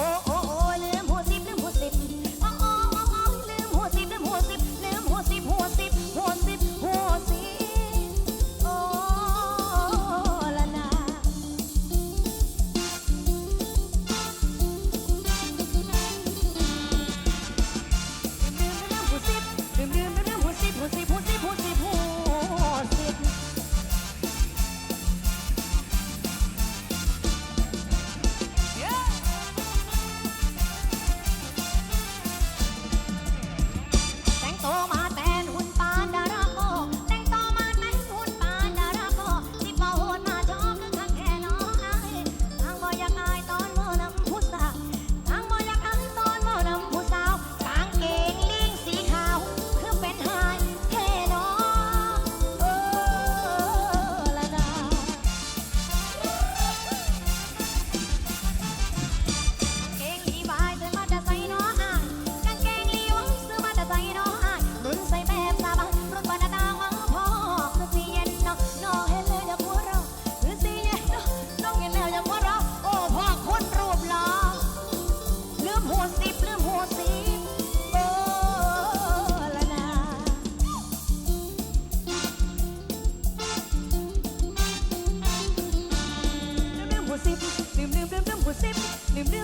oh.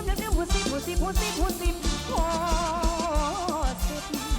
เดี๋ดี๋ยวพูดสิพูดสิพูดสิพูดสิโอ้สิ